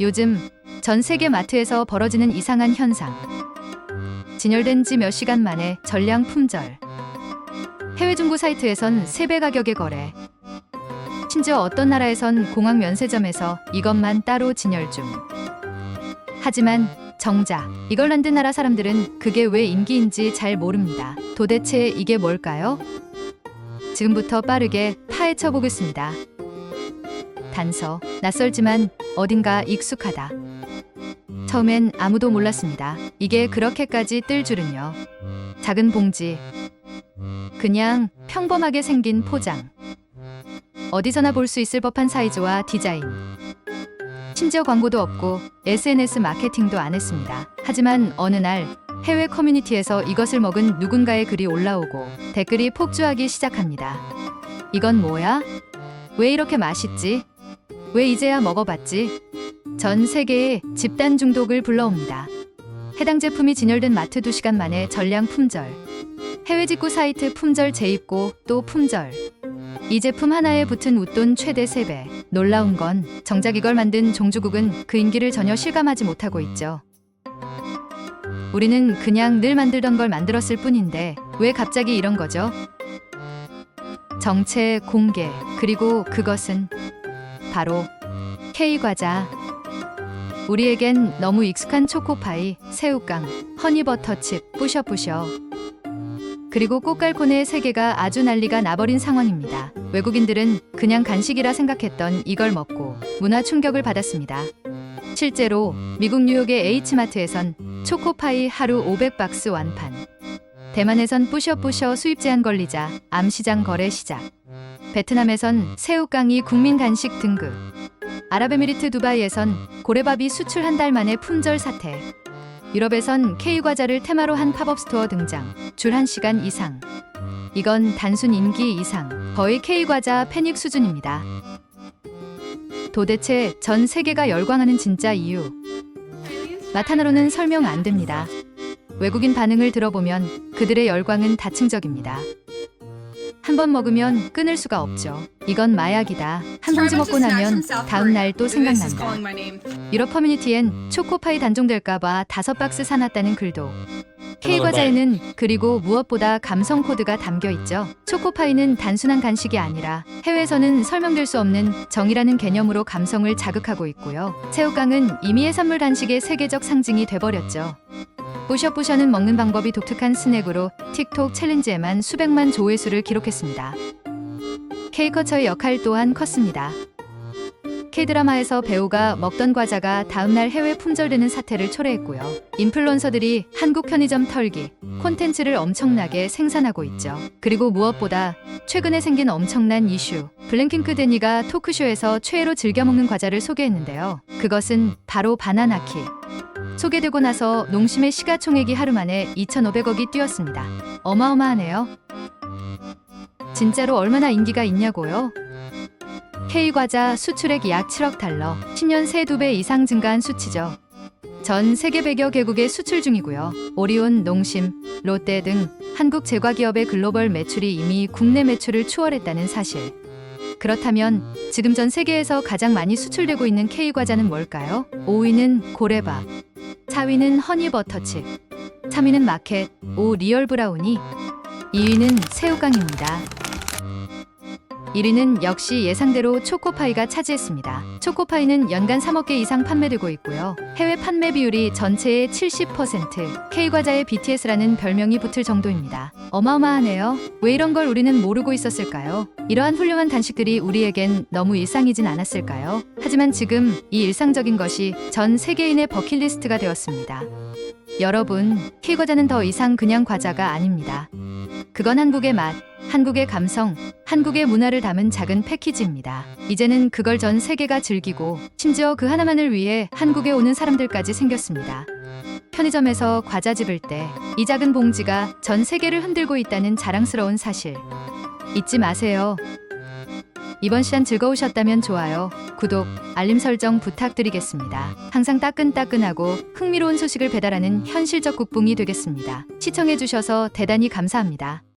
요즘 전 세계 마트에서 벌어지는 이상한 현상. 진열된 지 몇 시간 만에 전량 품절. 해외 중고 사이트에선 3배 가격에 거래. 심지어 어떤 나라에선 공항 면세점에서 이것만 따로 진열 중. 하지만 정작 이걸 만든 나라 사람들은 그게 왜 인기인지 잘 모릅니다. 도대체 이게 뭘까요? 지금부터 빠르게 파헤쳐 보겠습니다. 단서, 낯설지만 어딘가 익숙하다. 처음엔 아무도 몰랐습니다. 이게 그렇게까지 뜰 줄은요. 작은 봉지. 그냥 평범하게 생긴 포장. 어디서나 볼 수 있을 법한 사이즈와 디자인. 심지어 광고도 없고 SNS 마케팅도 안 했습니다. 하지만 어느 날 해외 커뮤니티에서 이것을 먹은 누군가의 글이 올라오고 댓글이 폭주하기 시작합니다. 이건 뭐야? 왜 이렇게 맛있지? 왜 이제야 먹어봤지? 전 세계의 집단 중독을 불러옵니다. 해당 제품이 진열된 마트 2시간 만에 전량 품절. 해외 직구 사이트 품절 재입고 또 품절. 이 제품 하나에 붙은 웃돈 최대 3배. 놀라운 건 정작 이걸 만든 종주국은 그 인기를 전혀 실감하지 못하고 있죠. 우리는 그냥 늘 만들던 걸 만들었을 뿐인데 왜 갑자기 이런 거죠? 정체 공개 그리고 그것은 바로 K과자. 우리에겐 너무 익숙한 초코파이, 새우깡, 허니버터칩, 뿌셔뿌셔. 그리고 꽃갈콘의 세계가 아주 난리가 나버린 상황입니다. 외국인들은 그냥 간식이라 생각했던 이걸 먹고 문화 충격을 받았습니다. 실제로 미국 뉴욕의 H마트에선 초코파이 하루 500박스 완판. 대만에선 뿌셔뿌셔 수입 제한 걸리자 암시장 거래 시작. 베트남에선 새우깡이 국민 간식 등극. 아랍에미리트 두바이에선 고래밥이 수출 한 달 만에 품절 사태. 유럽에선 K과자를 테마로 한 팝업 스토어 등장. 줄 1시간 이상. 이건 단순 인기 이상. 거의 K과자 패닉 수준입니다. 도대체 전 세계가 열광하는 진짜 이유. 맛 하나로는 설명 안 됩니다. 외국인 반응을 들어보면 그들의 열광은 다층적입니다. 한 번 먹으면 끊을 수가 없죠. 이건 마약이다. 한 봉지 먹고 나면 다음 날 또 생각난다. 유럽 커뮤니티엔 초코파이 단종될까봐 다섯 박스 사놨다는 글도. K 과자에는 그리고 무엇보다 감성 코드가 담겨 있죠. 초코파이는 단순한 간식이 아니라 해외에서는 설명될 수 없는 정이라는 개념으로 감성을 자극하고 있고요. 새우깡은 이미 해산물 간식의 세계적 상징이 돼버렸죠. 뿌셔뿌셔는 먹는 방법이 독특한 스낵으로 틱톡 챌린지에만 수백만 조회수를 기록했습니다. K커처의 역할 또한 컸습니다. K드라마에서 배우가 먹던 과자가 다음날 해외 품절되는 사태를 초래했고요. 인플루언서들이 한국 편의점 털기, 콘텐츠를 엄청나게 생산하고 있죠. 그리고 무엇보다 최근에 생긴 엄청난 이슈, 블랭킹크 데니가 토크쇼에서 최애로 즐겨 먹는 과자를 소개했는데요. 그것은 바로 바나나키. 소개되고 나서 농심의 시가총액이 하루 만에 2,500억이 뛰었습니다. 어마어마하네요. 진짜로 얼마나 인기가 있냐고요? K과자 수출액 약 7억 달러, 10년 새 2배 이상 증가한 수치죠. 전 세계 100여 개국에 수출 중이고요. 오리온, 농심, 롯데 등 한국 제과기업의 글로벌 매출이 이미 국내 매출을 추월했다는 사실. 그렇다면 지금 전 세계에서 가장 많이 수출되고 있는 K과자는 뭘까요? 5위는 고래밥, 4위는 허니버터 칩, 3위는 마켓, 5 리얼 브라우니, 2위는 새우깡입니다. 1위는 역시 예상대로 초코파이가 차지했습니다. 초코파이는 연간 3억 개 이상 판매되고 있고요. 해외 판매 비율이 전체의 70%, K과자의 BTS라는 별명이 붙을 정도입니다. 어마어마하네요. 왜 이런 걸 우리는 모르고 있었을까요? 이러한 훌륭한 간식들이 우리에겐 너무 일상이진 않았을까요? 하지만 지금 이 일상적인 것이 전 세계인의 버킷리스트가 되었습니다. 여러분, K과자는 더 이상 그냥 과자가 아닙니다. 그건 한국의 맛, 한국의 감성, 한국의 문화를 담은 작은 패키지입니다. 이제는 그걸 전 세계가 즐기고 심지어 그 하나만을 위해 한국에 오는 사람들까지 생겼습니다. 편의점에서 과자 집을 때 이 작은 봉지가 전 세계를 흔들고 있다는 자랑스러운 사실. 잊지 마세요. 이번 시간 즐거우셨다면 좋아요, 구독, 알림 설정 부탁드리겠습니다. 항상 따끈따끈하고 흥미로운 소식을 배달하는 현실적 국뽕이 되겠습니다. 시청해주셔서 대단히 감사합니다.